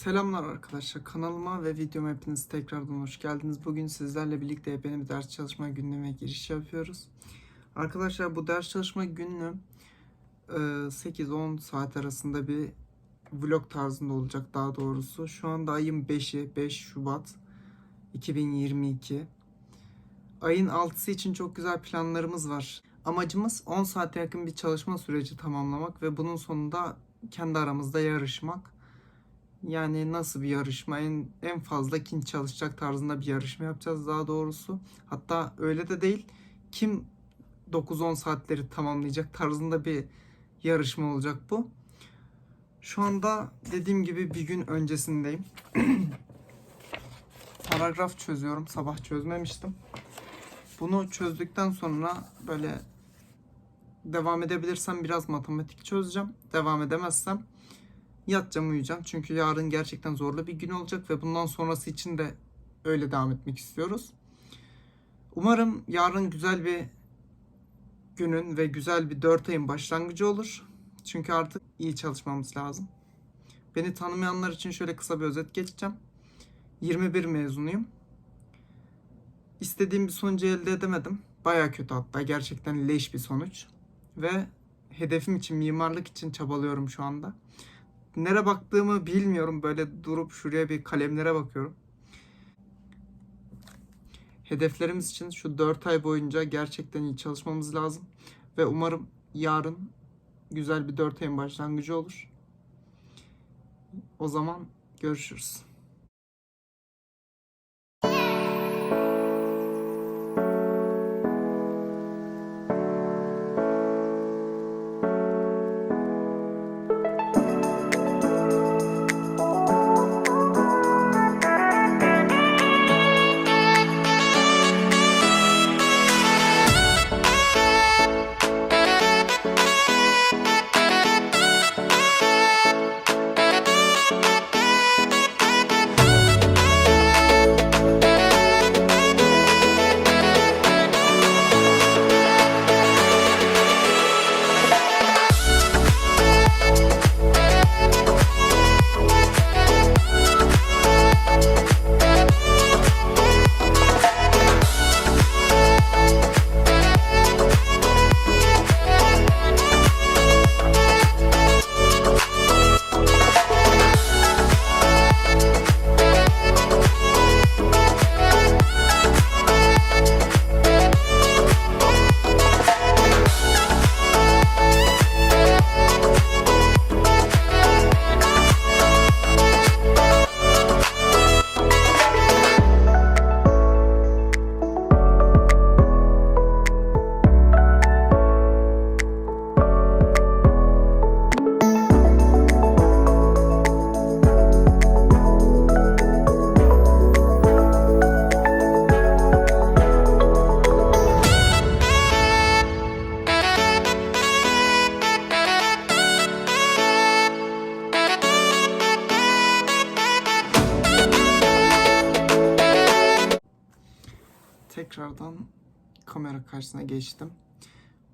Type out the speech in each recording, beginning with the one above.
Selamlar arkadaşlar kanalıma ve videoma hepiniz tekrardan hoş geldiniz. Bugün sizlerle birlikte benim ders çalışma günlüğüme giriş yapıyoruz. Arkadaşlar bu ders çalışma günlüğü e, 8-10 saat arasında bir vlog tarzında olacak daha doğrusu. Şu anda ayın 5'i 5 Şubat 2022. Ayın 6'sı için çok güzel planlarımız var. Amacımız 10 saate yakın bir çalışma süreci tamamlamak ve bunun sonunda kendi aramızda yarışmak. Yani nasıl bir yarışma? En, en fazla kim çalışacak tarzında bir yarışma yapacağız daha doğrusu. Hatta öyle de değil. Kim 9-10 saatleri tamamlayacak tarzında bir yarışma olacak bu. Şu anda dediğim gibi bir gün öncesindeyim. Paragraf çözüyorum. Sabah çözmemiştim. Bunu çözdükten sonra böyle devam edebilirsem biraz matematik çözeceğim. Devam edemezsem yatacağım uyuyacağım. Çünkü yarın gerçekten zorlu bir gün olacak ve bundan sonrası için de öyle devam etmek istiyoruz. Umarım yarın güzel bir günün ve güzel bir 4 ayın başlangıcı olur. Çünkü artık iyi çalışmamız lazım. Beni tanımayanlar için şöyle kısa bir özet geçeceğim. 21 mezunuyum. İstediğim bir sonucu elde edemedim. Baya kötü hatta gerçekten leş bir sonuç. Ve hedefim için, mimarlık için çabalıyorum şu anda nere baktığımı bilmiyorum. Böyle durup şuraya bir kalemlere bakıyorum. Hedeflerimiz için şu 4 ay boyunca gerçekten iyi çalışmamız lazım. Ve umarım yarın güzel bir 4 ayın başlangıcı olur. O zaman görüşürüz. Geçtim.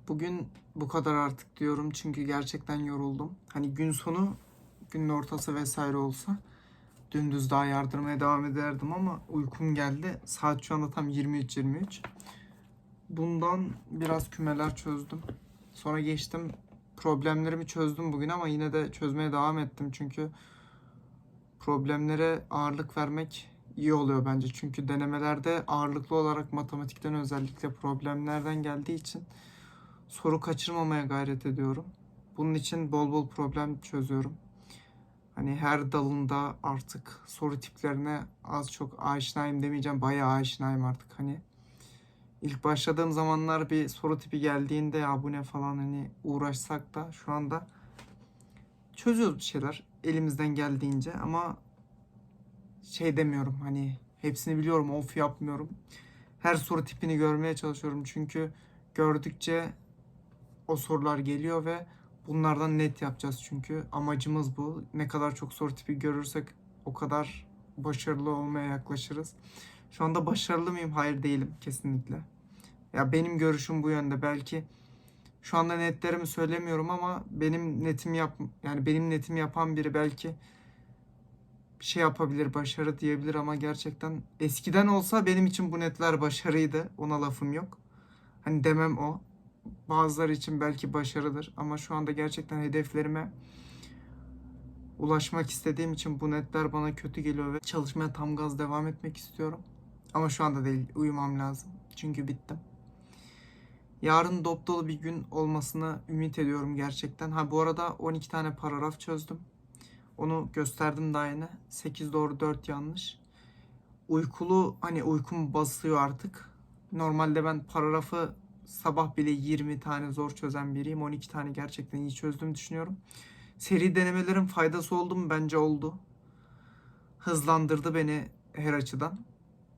Bugün bu kadar artık diyorum çünkü gerçekten yoruldum. Hani gün sonu, günün ortası vesaire olsa dümdüz daha yardırmaya devam ederdim ama uykum geldi. Saat şu anda tam 23.23. Bundan biraz kümeler çözdüm. Sonra geçtim problemlerimi çözdüm bugün ama yine de çözmeye devam ettim çünkü problemlere ağırlık vermek iyi oluyor bence. Çünkü denemelerde ağırlıklı olarak matematikten özellikle problemlerden geldiği için soru kaçırmamaya gayret ediyorum. Bunun için bol bol problem çözüyorum. Hani her dalında artık soru tiplerine az çok aşinayım demeyeceğim. Bayağı aşinayım artık hani. İlk başladığım zamanlar bir soru tipi geldiğinde ya bu ne falan hani uğraşsak da şu anda çözüyoruz bir şeyler elimizden geldiğince ama şey demiyorum hani hepsini biliyorum of yapmıyorum. Her soru tipini görmeye çalışıyorum çünkü gördükçe o sorular geliyor ve bunlardan net yapacağız çünkü amacımız bu. Ne kadar çok soru tipi görürsek o kadar başarılı olmaya yaklaşırız. Şu anda başarılı mıyım? Hayır değilim kesinlikle. Ya benim görüşüm bu yönde. Belki şu anda netlerimi söylemiyorum ama benim netim yap yani benim netim yapan biri belki şey yapabilir, başarı diyebilir ama gerçekten eskiden olsa benim için bu netler başarıydı. Ona lafım yok. Hani demem o. Bazıları için belki başarıdır ama şu anda gerçekten hedeflerime ulaşmak istediğim için bu netler bana kötü geliyor ve çalışmaya tam gaz devam etmek istiyorum. Ama şu anda değil, uyumam lazım. Çünkü bittim. Yarın dop dolu bir gün olmasını ümit ediyorum gerçekten. Ha bu arada 12 tane paragraf çözdüm. Onu gösterdim daha yeni. 8 doğru 4 yanlış. Uykulu hani uykum basıyor artık. Normalde ben paragrafı sabah bile 20 tane zor çözen biriyim. 12 tane gerçekten iyi çözdüm düşünüyorum. Seri denemelerin faydası oldu mu? Bence oldu. Hızlandırdı beni her açıdan.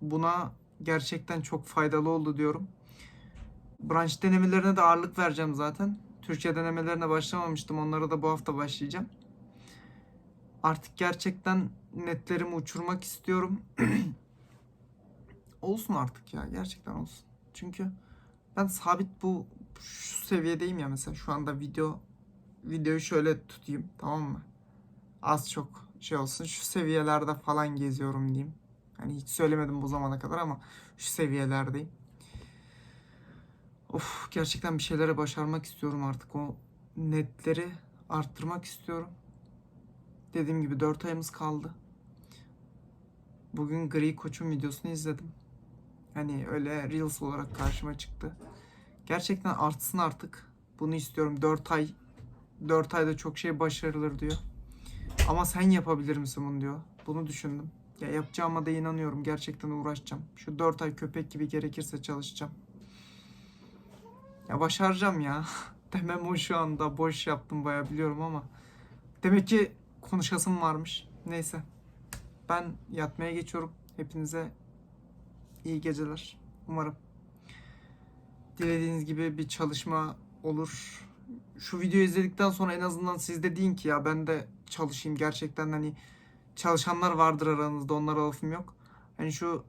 Buna gerçekten çok faydalı oldu diyorum. Branş denemelerine de ağırlık vereceğim zaten. Türkçe denemelerine başlamamıştım. Onlara da bu hafta başlayacağım. Artık gerçekten netlerimi uçurmak istiyorum. olsun artık ya. Gerçekten olsun. Çünkü ben sabit bu şu seviyedeyim ya mesela şu anda video videoyu şöyle tutayım tamam mı? Az çok şey olsun. Şu seviyelerde falan geziyorum diyeyim. Hani hiç söylemedim bu zamana kadar ama şu seviyelerdeyim. Of gerçekten bir şeylere başarmak istiyorum artık. O netleri arttırmak istiyorum. Dediğim gibi 4 ayımız kaldı. Bugün Gri Koç'un videosunu izledim. Hani öyle Reels olarak karşıma çıktı. Gerçekten artsın artık. Bunu istiyorum. 4 ay 4 ayda çok şey başarılır diyor. Ama sen yapabilir misin bunu diyor. Bunu düşündüm. Ya yapacağıma da inanıyorum. Gerçekten uğraşacağım. Şu 4 ay köpek gibi gerekirse çalışacağım. Ya başaracağım ya. Demem o şu anda. Boş yaptım baya biliyorum ama. Demek ki konuşasım varmış. Neyse. Ben yatmaya geçiyorum. Hepinize iyi geceler. Umarım. Dilediğiniz gibi bir çalışma olur. Şu videoyu izledikten sonra en azından siz de deyin ki ya ben de çalışayım gerçekten hani çalışanlar vardır aranızda onlara lafım yok. Hani şu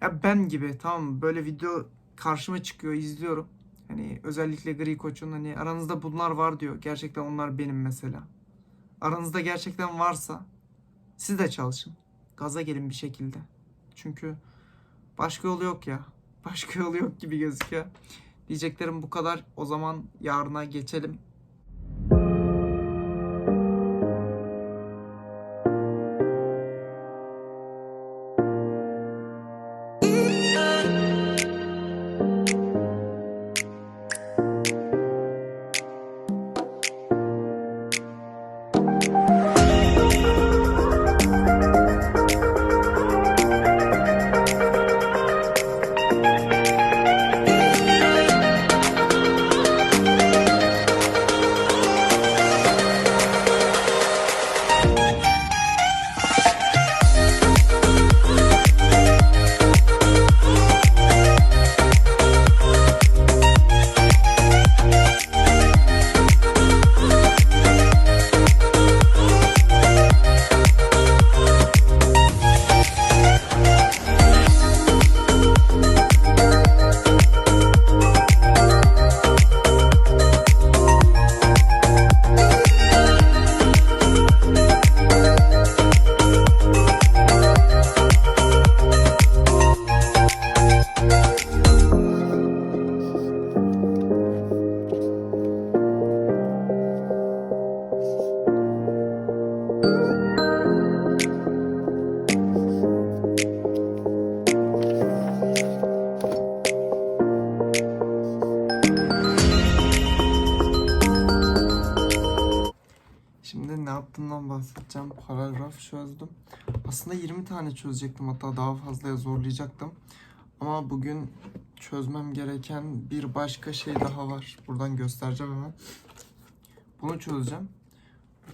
ya ben gibi tamam mı? Böyle video karşıma çıkıyor izliyorum. Hani özellikle Gri Koç'un hani aranızda bunlar var diyor. Gerçekten onlar benim mesela. Aranızda gerçekten varsa siz de çalışın. Gaza gelin bir şekilde. Çünkü başka yolu yok ya. Başka yolu yok gibi gözüküyor. Diyeceklerim bu kadar. O zaman yarına geçelim. Tane çözecektim. Hatta daha fazlaya zorlayacaktım. Ama bugün çözmem gereken bir başka şey daha var. Buradan göstereceğim hemen. Bunu çözeceğim.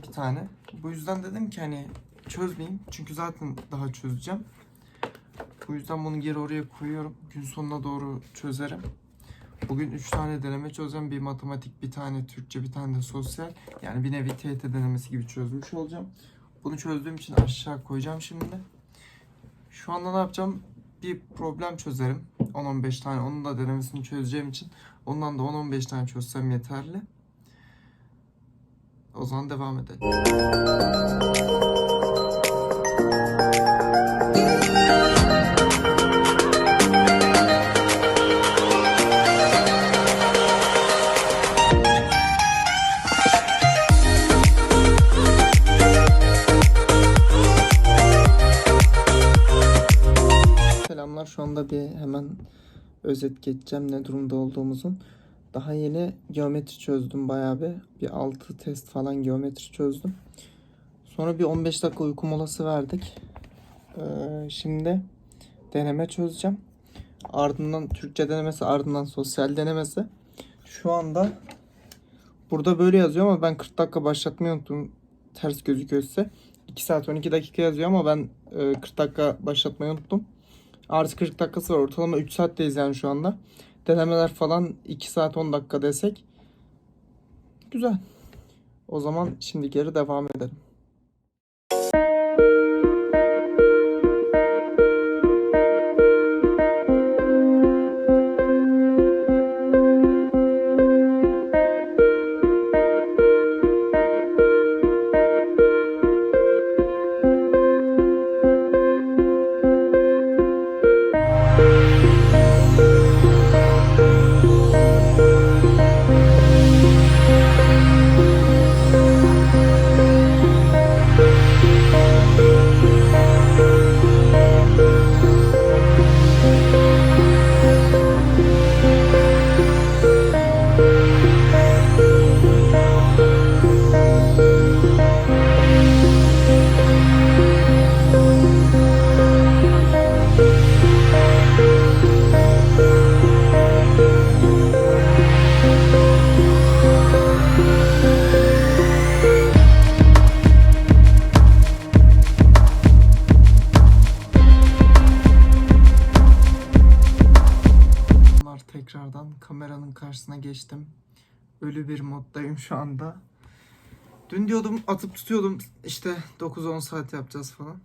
Bir tane. Bu yüzden dedim ki hani çözmeyeyim. Çünkü zaten daha çözeceğim. Bu yüzden bunu geri oraya koyuyorum. Gün sonuna doğru çözerim. Bugün 3 tane deneme çözeceğim. Bir matematik, bir tane Türkçe, bir tane de sosyal. Yani bir nevi TYT denemesi gibi çözmüş olacağım. Bunu çözdüğüm için aşağı koyacağım şimdi. Şu anda ne yapacağım? Bir problem çözerim. 10-15 tane. Onun da denemesini çözeceğim için. Ondan da 10-15 tane çözsem yeterli. O zaman devam edelim. Özet geçeceğim ne durumda olduğumuzun. Daha yeni geometri çözdüm bayağı bir. Bir 6 test falan geometri çözdüm. Sonra bir 15 dakika uyku molası verdik. Ee, şimdi deneme çözeceğim. Ardından Türkçe denemesi, ardından sosyal denemesi. Şu anda burada böyle yazıyor ama ben 40 dakika başlatmayı unuttum. Ters gözüküyor size. 2 saat 12 dakika yazıyor ama ben e, 40 dakika başlatmayı unuttum. Artı 40 dakikası var. Ortalama 3 saatteyiz yani şu anda. Denemeler falan 2 saat 10 dakika desek. Güzel. O zaman şimdi geri devam edelim. Kameranın karşısına geçtim. Ölü bir moddayım şu anda. Dün diyordum atıp tutuyordum işte 9-10 saat yapacağız falan.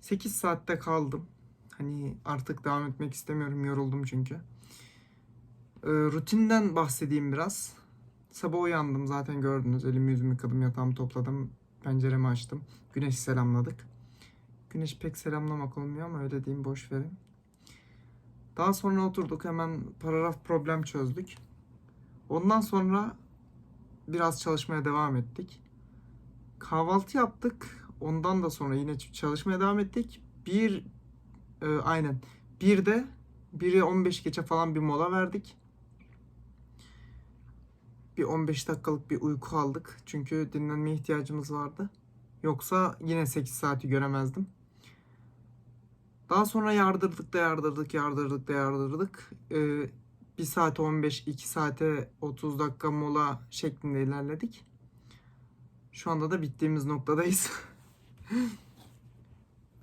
8 saatte kaldım. Hani artık devam etmek istemiyorum yoruldum çünkü. Ee, rutinden bahsedeyim biraz. Sabah uyandım zaten gördünüz. Elimi yüzümü yıkadım yatağımı topladım. Penceremi açtım. Güneşi selamladık. Güneş pek selamlamak olmuyor ama öyle diyeyim boş verin. Daha sonra oturduk hemen paragraf problem çözdük. Ondan sonra biraz çalışmaya devam ettik. Kahvaltı yaptık. Ondan da sonra yine çalışmaya devam ettik. Bir e, aynen. Bir de 1'e 15 geçe falan bir mola verdik. Bir 15 dakikalık bir uyku aldık. Çünkü dinlenmeye ihtiyacımız vardı. Yoksa yine 8 saati göremezdim. Daha sonra yardırdık da yardırdık, yardırdık da yardırdık. Ee, 1 saate 15, 2 saate 30 dakika mola şeklinde ilerledik. Şu anda da bittiğimiz noktadayız.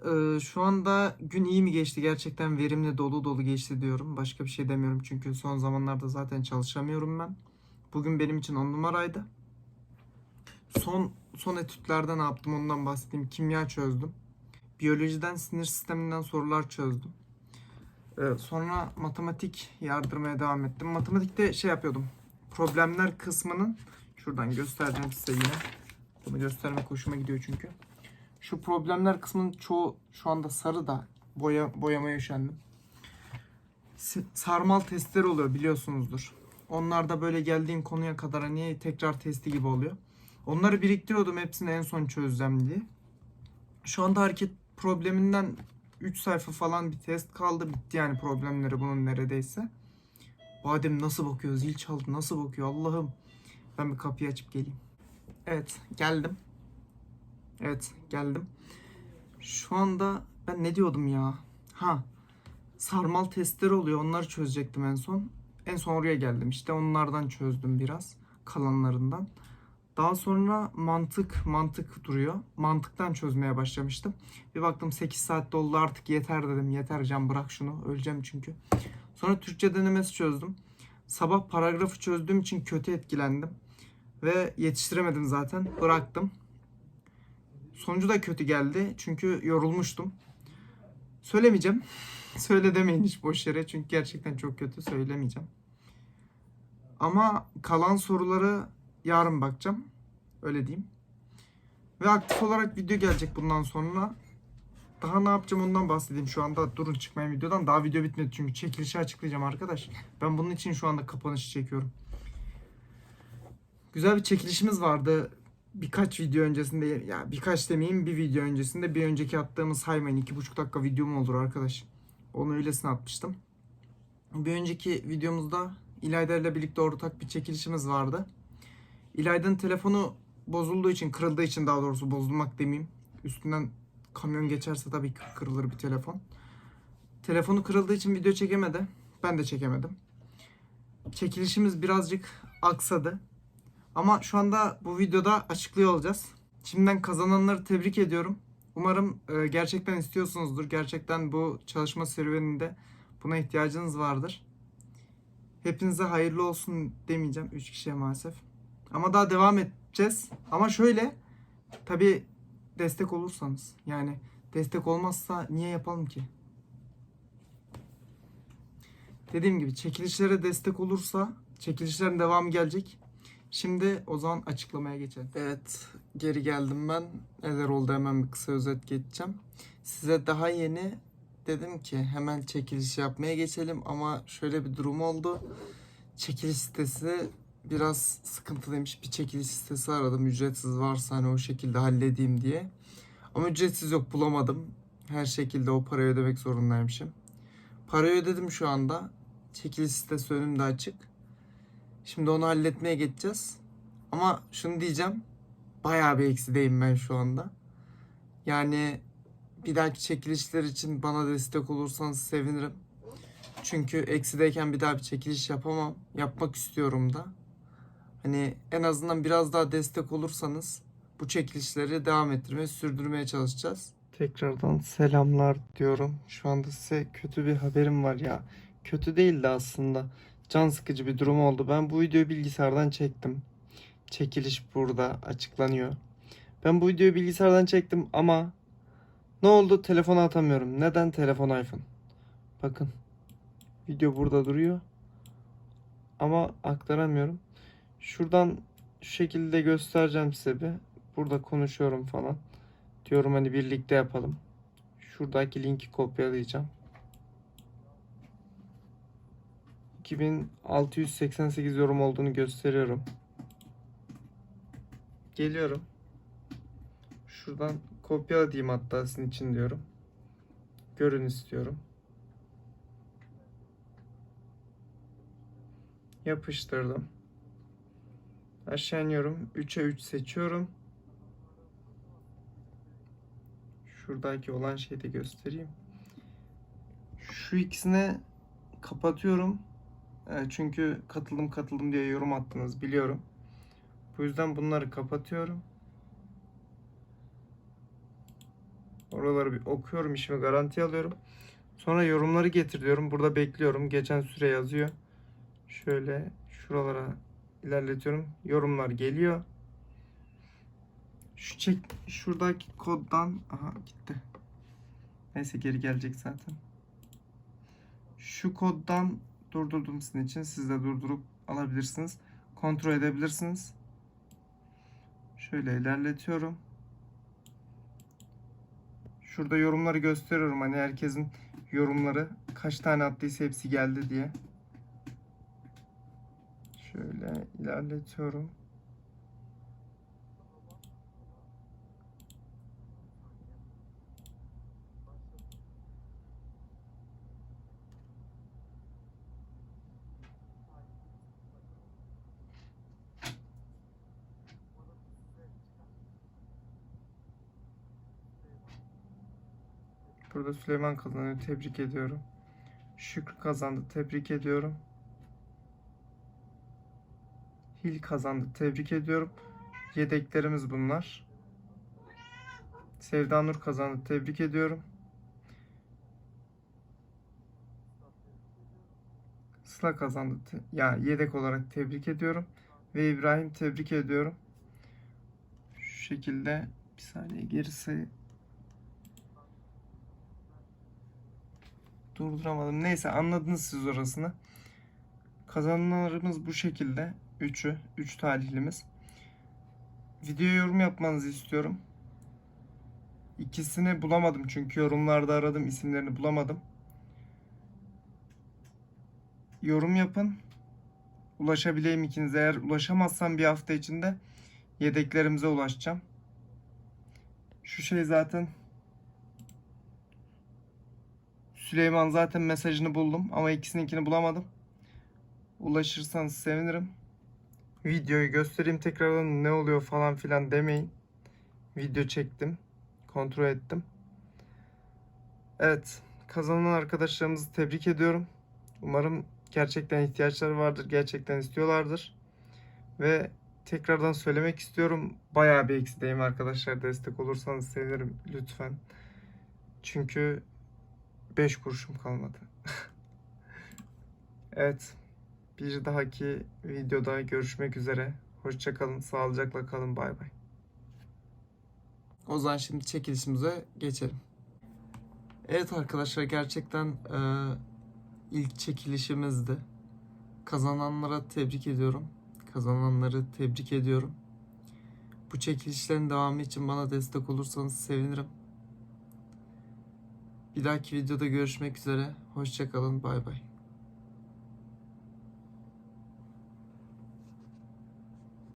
Ee, şu anda gün iyi mi geçti? Gerçekten verimli dolu dolu geçti diyorum. Başka bir şey demiyorum çünkü son zamanlarda zaten çalışamıyorum ben. Bugün benim için on numaraydı. Son son etütlerde ne yaptım ondan bahsedeyim. Kimya çözdüm. Biyolojiden sinir sisteminden sorular çözdüm. Ee, sonra matematik yardırmaya devam ettim. Matematikte şey yapıyordum. Problemler kısmının şuradan göstereceğim size yine. Bunu göstermek hoşuma gidiyor çünkü. Şu problemler kısmının çoğu şu anda sarı da boya boyamaya üşendim. Sarmal testleri oluyor biliyorsunuzdur. Onlar da böyle geldiğin konuya kadar hani tekrar testi gibi oluyor. Onları biriktiriyordum hepsini en son çözeceğim diye. Şu anda hareket probleminden 3 sayfa falan bir test kaldı. Bitti yani problemleri bunun neredeyse. Badem nasıl bakıyor? Zil çaldı. Nasıl bakıyor? Allah'ım. Ben bir kapıyı açıp geleyim. Evet geldim. Evet geldim. Şu anda ben ne diyordum ya? Ha. Sarmal testleri oluyor. Onları çözecektim en son. En son oraya geldim. İşte onlardan çözdüm biraz. Kalanlarından. Daha sonra mantık mantık duruyor. Mantıktan çözmeye başlamıştım. Bir baktım 8 saat doldu artık yeter dedim. Yeter can bırak şunu. Öleceğim çünkü. Sonra Türkçe denemesi çözdüm. Sabah paragrafı çözdüğüm için kötü etkilendim. Ve yetiştiremedim zaten. Bıraktım. Sonucu da kötü geldi. Çünkü yorulmuştum. Söylemeyeceğim. Söyle demeyin hiç boş yere. Çünkü gerçekten çok kötü. Söylemeyeceğim. Ama kalan soruları yarın bakacağım. Öyle diyeyim. Ve aktif olarak video gelecek bundan sonra. Daha ne yapacağım ondan bahsedeyim şu anda. Durun çıkmayın videodan. Daha video bitmedi çünkü çekilişi açıklayacağım arkadaş. Ben bunun için şu anda kapanışı çekiyorum. Güzel bir çekilişimiz vardı. Birkaç video öncesinde ya birkaç demeyeyim bir video öncesinde bir önceki attığımız saymayın. iki buçuk dakika video mu olur arkadaş? Onu öylesine atmıştım. Bir önceki videomuzda İlayda ile birlikte ortak bir çekilişimiz vardı. İlayda'nın telefonu bozulduğu için, kırıldığı için daha doğrusu bozulmak demeyeyim. Üstünden kamyon geçerse tabii kırılır bir telefon. Telefonu kırıldığı için video çekemedi. Ben de çekemedim. Çekilişimiz birazcık aksadı. Ama şu anda bu videoda açıklıyor olacağız. Şimdiden kazananları tebrik ediyorum. Umarım e, gerçekten istiyorsunuzdur. Gerçekten bu çalışma serüveninde buna ihtiyacınız vardır. Hepinize hayırlı olsun demeyeceğim 3 kişiye maalesef. Ama daha devam edeceğiz. Ama şöyle tabi destek olursanız yani destek olmazsa niye yapalım ki? Dediğim gibi çekilişlere destek olursa çekilişlerin devamı gelecek. Şimdi o zaman açıklamaya geçelim. Evet geri geldim ben. Neler oldu hemen bir kısa özet geçeceğim. Size daha yeni dedim ki hemen çekiliş yapmaya geçelim ama şöyle bir durum oldu. Çekiliş sitesi biraz sıkıntılıymış. Bir çekiliş sitesi aradım. Ücretsiz varsa hani o şekilde halledeyim diye. Ama ücretsiz yok bulamadım. Her şekilde o parayı ödemek zorundaymışım. Parayı ödedim şu anda. Çekiliş sitesi önümde açık. Şimdi onu halletmeye geçeceğiz. Ama şunu diyeceğim. Bayağı bir eksideyim ben şu anda. Yani bir dahaki çekilişler için bana destek olursanız sevinirim. Çünkü eksideyken bir daha bir çekiliş yapamam. Yapmak istiyorum da. Hani en azından biraz daha destek olursanız bu çekilişleri devam ettirmeye, sürdürmeye çalışacağız. Tekrardan selamlar diyorum. Şu anda size kötü bir haberim var ya. Kötü değildi aslında. Can sıkıcı bir durum oldu. Ben bu videoyu bilgisayardan çektim. Çekiliş burada açıklanıyor. Ben bu videoyu bilgisayardan çektim ama ne oldu? Telefona atamıyorum. Neden? Telefon iPhone. Bakın. Video burada duruyor. Ama aktaramıyorum. Şuradan şu şekilde göstereceğim size bir. Burada konuşuyorum falan. Diyorum hani birlikte yapalım. Şuradaki linki kopyalayacağım. 2688 yorum olduğunu gösteriyorum. Geliyorum. Şuradan kopyala diyeyim hatta sizin için diyorum. Görün istiyorum. Yapıştırdım. Aşağı iniyorum. 3'e 3 seçiyorum. Şuradaki olan şeyi de göstereyim. Şu ikisine kapatıyorum. E, Çünkü katıldım katıldım diye yorum attınız biliyorum. Bu yüzden bunları kapatıyorum. Oraları bir okuyorum, işimi garanti alıyorum. Sonra yorumları getiriyorum. Burada bekliyorum. Geçen süre yazıyor. Şöyle şuralara ilerletiyorum. Yorumlar geliyor. Şu çek şuradaki koddan aha gitti. Neyse geri gelecek zaten. Şu koddan durdurdum sizin için. Siz de durdurup alabilirsiniz. Kontrol edebilirsiniz. Şöyle ilerletiyorum. Şurada yorumları gösteriyorum. Hani herkesin yorumları kaç tane attıysa hepsi geldi diye. Şöyle ilerletiyorum. Burada Süleyman kazanıyor. Tebrik ediyorum. Şükrü kazandı. Tebrik ediyorum. Hil kazandı. Tebrik ediyorum. Yedeklerimiz bunlar. Sevda Nur kazandı. Tebrik ediyorum. Sıla kazandı. Ya yedek olarak tebrik ediyorum. Ve İbrahim tebrik ediyorum. Şu şekilde bir saniye geri sayı durduramadım. Neyse anladınız siz orasını. Kazananlarımız bu şekilde. Üçü. Üç talihlimiz. Video yorum yapmanızı istiyorum. İkisini bulamadım çünkü yorumlarda aradım isimlerini bulamadım. Yorum yapın. Ulaşabileyim ikinize. Eğer ulaşamazsam bir hafta içinde yedeklerimize ulaşacağım. Şu şey zaten Süleyman zaten mesajını buldum ama ikisininkini bulamadım. Ulaşırsanız sevinirim. Videoyu göstereyim tekrardan ne oluyor falan filan demeyin. Video çektim. Kontrol ettim. Evet. Kazanan arkadaşlarımızı tebrik ediyorum. Umarım gerçekten ihtiyaçları vardır. Gerçekten istiyorlardır. Ve tekrardan söylemek istiyorum. Bayağı bir eksideyim arkadaşlar. Destek olursanız sevinirim lütfen. Çünkü 5 kuruşum kalmadı. evet. Bir dahaki videoda görüşmek üzere. Hoşçakalın. Sağlıcakla kalın. Bay bay. O zaman şimdi çekilişimize geçelim. Evet arkadaşlar gerçekten e, ilk çekilişimizdi. Kazananlara tebrik ediyorum. Kazananları tebrik ediyorum. Bu çekilişlerin devamı için bana destek olursanız sevinirim. Bir dahaki videoda görüşmek üzere. Hoşçakalın. Bay bay.